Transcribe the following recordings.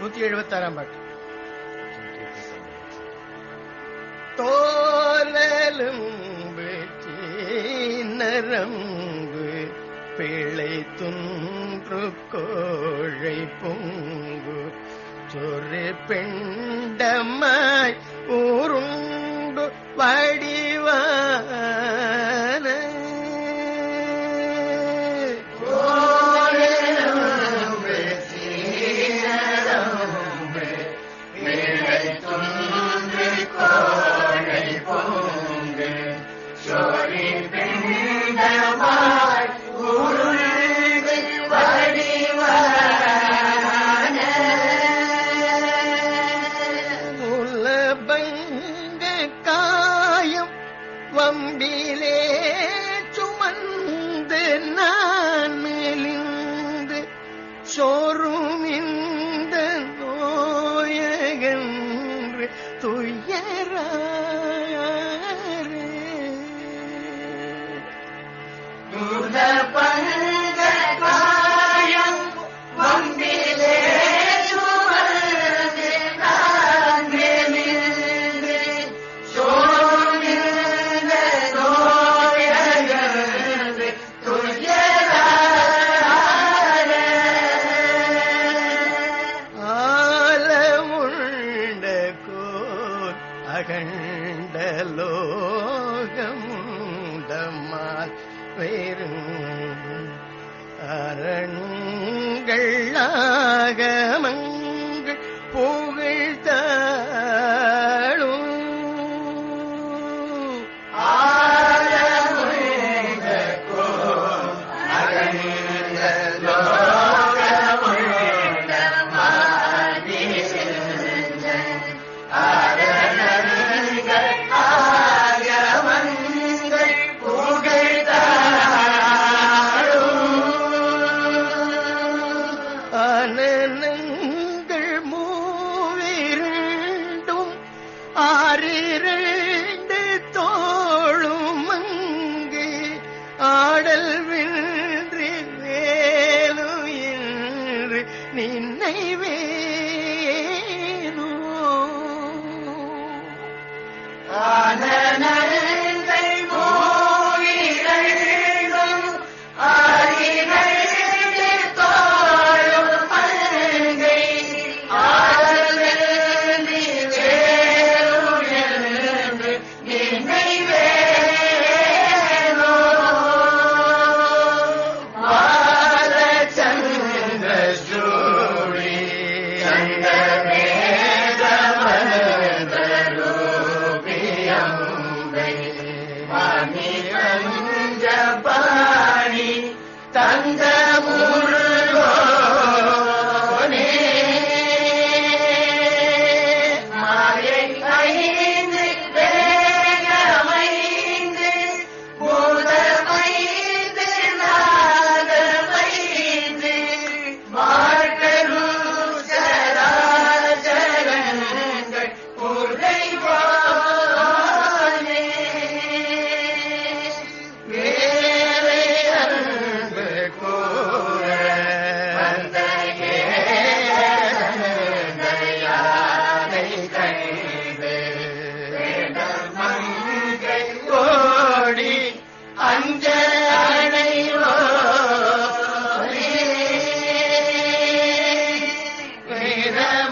நூத்தி எழுபத்தி ஆறாம் பாட்டு தோலும் நரம்பு பிழை துன்று கோழை பொங்கு சொரு பெண்டமாய் அன்பிலே சுமந்து நான் மெலிந்து சோறும் இந்த நோயகன்று துயரா ஆலமுண்ட அரண்கள் ஆகமங்கள் Amen. தந்த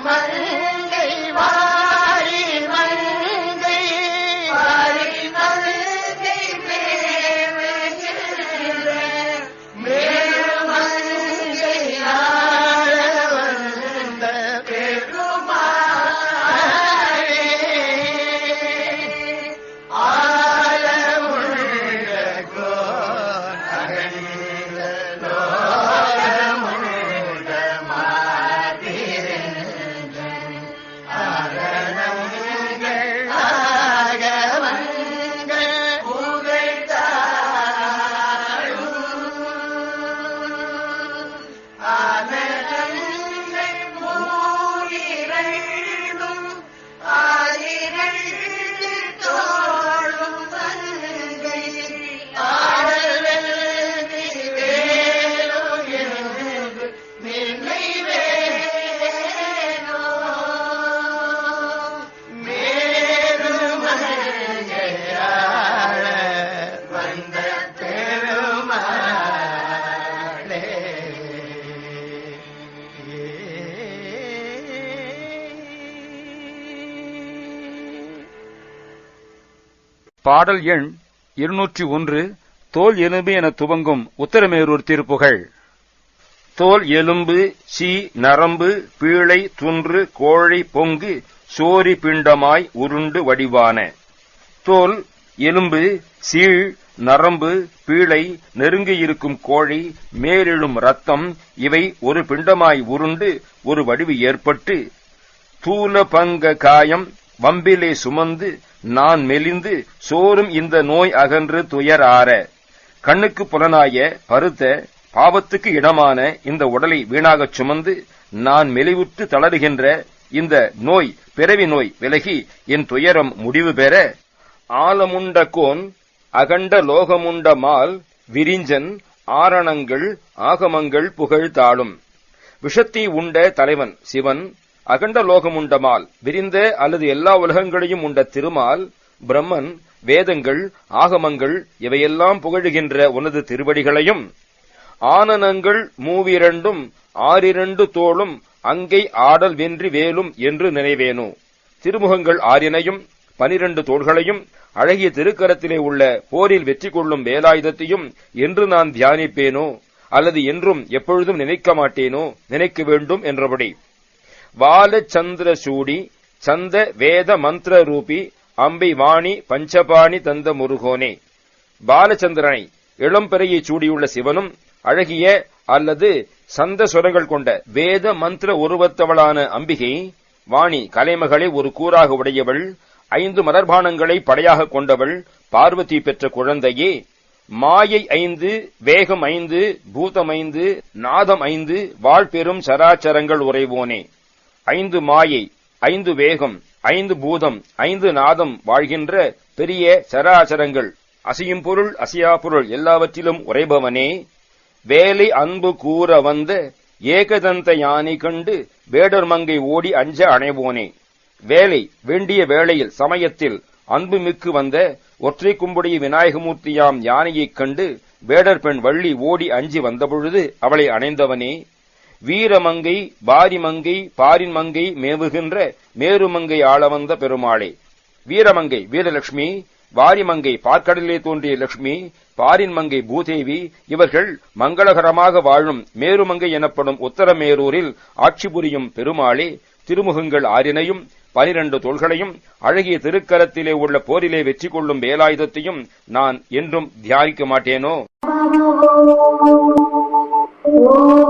மர பாடல் எண் இருநூற்றி ஒன்று தோல் எலும்பு என துவங்கும் உத்தரமேரூர் திருப்புகழ். தோல் எலும்பு சி நரம்பு பீழை துன்று கோழை பொங்கு சோரி பிண்டமாய் உருண்டு வடிவான. தோல் எலும்பு சீழ் நரம்பு பீழை நெருங்கியிருக்கும் கோழி மேலெழும் ரத்தம் இவை ஒரு பிண்டமாய் உருண்டு ஒரு வடிவு ஏற்பட்டு தூல பங்க காயம் வம்பிலே சுமந்து நான் மெலிந்து சோறும் இந்த நோய் அகன்று துயர் ஆற கண்ணுக்கு புலனாய பருத்த பாவத்துக்கு இடமான இந்த உடலை வீணாகச் சுமந்து நான் மெலிவுற்று தளருகின்ற இந்த நோய் பிறவி நோய் விலகி என் துயரம் முடிவு பெற. ஆலமுண்ட கோன் அகண்ட லோகமுண்ட மால் விரிஞ்சன் ஆரணங்கள் ஆகமங்கள் புகழ் தாளும் விஷத்தை உண்ட தலைவன் சிவன் அகண்ட லோகமுண்டமால் விரிந்த அல்லது எல்லா உலகங்களையும் உண்ட திருமால் பிரம்மன் வேதங்கள் ஆகமங்கள் இவையெல்லாம் புகழுகின்ற உனது திருவடிகளையும் ஆனனங்கள் மூவிரண்டும் ஆறிரண்டு தோளும் அங்கை ஆடல் வென்றி வேலும் என்று நினைவேனோ? திருமுகங்கள் ஆறினையும் பனிரண்டு தோள்களையும் அழகிய திருக்கரத்திலே உள்ள போரில் வெற்றி கொள்ளும் வேலாயுதத்தையும் என்று நான் தியானிப்பேனோ? அல்லது என்றும் எப்பொழுதும் நினைக்க மாட்டேனோ நினைக்க வேண்டும் என்றபடி. வால சூடி சந்த வேத மந்திர ரூபி அம்பை வாணி பஞ்சபாணி தந்த முருகோனே. பாலச்சந்திரனை இளம்பெறையை சூடியுள்ள சிவனும் அழகிய அல்லது சந்த சுரங்கள் கொண்ட வேத மந்திர உருவத்தவளான அம்பிகை வாணி கலைமகளை ஒரு கூறாக உடையவள் ஐந்து மலர்பானங்களை படையாக கொண்டவள் பார்வதி பெற்ற குழந்தையே. மாயை ஐந்து வேகம் ஐந்து பூதம் ஐந்து நாதம் ஐந்து வாழ்பெரும் சராச்சரங்கள் உறைவோனே. ஐந்து மாயை ஐந்து வேகம் ஐந்து பூதம் ஐந்து நாதம் வாழ்கின்ற பெரிய சராசரங்கள். அசையும் பொருள் அசையா பொருள் எல்லாவற்றிலும் உறைபவனே. வேலை அன்பு கூற வந்த ஏகதந்த யானை கண்டு வேடர் மங்கை ஓடி அஞ்ச அணைவோனே. வேலை வேண்டிய வேளையில் சமயத்தில் அன்பு மிக்கு வந்த ஒற்றை கும்புடைய விநாயகமூர்த்தியாம் யானையைக் கண்டு வேடர் பெண் வள்ளி ஓடி அஞ்சி வந்தபொழுது அவளை அணைந்தவனே. வீரமங்கை பாரிமங்கை பாரின் மங்கை மேவுகின்ற மேருமங்கை ஆளவந்த பெருமாளே. வீரமங்கை வீரலட்சுமி வாரிமங்கை பார்க்கடலிலே தோன்றிய லட்சுமி பாரின் மங்கை பூதேவி இவர்கள் மங்களகரமாக வாழும் மேருமங்கை எனப்படும் உத்தரமேரூரில் ஆட்சி புரியும் பெருமாளே திருமுகங்கள் ஆறினையும் பனிரண்டு தோள்களையும் அழகிய திருக்கரத்திலே உள்ள போரிலே வெற்றி கொள்ளும் வேலாயுதத்தையும் நான் என்றும் தியானிக்க மாட்டேனோ?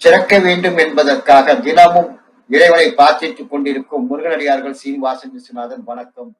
சிறக்க வேண்டும் என்பதற்காக தினமும் இறைவனை பிரார்த்தித்துக் கொண்டிருக்கும் முருகனடியார்கள் சீனிவாசன் விஸ்வநாதன் வணக்கம்.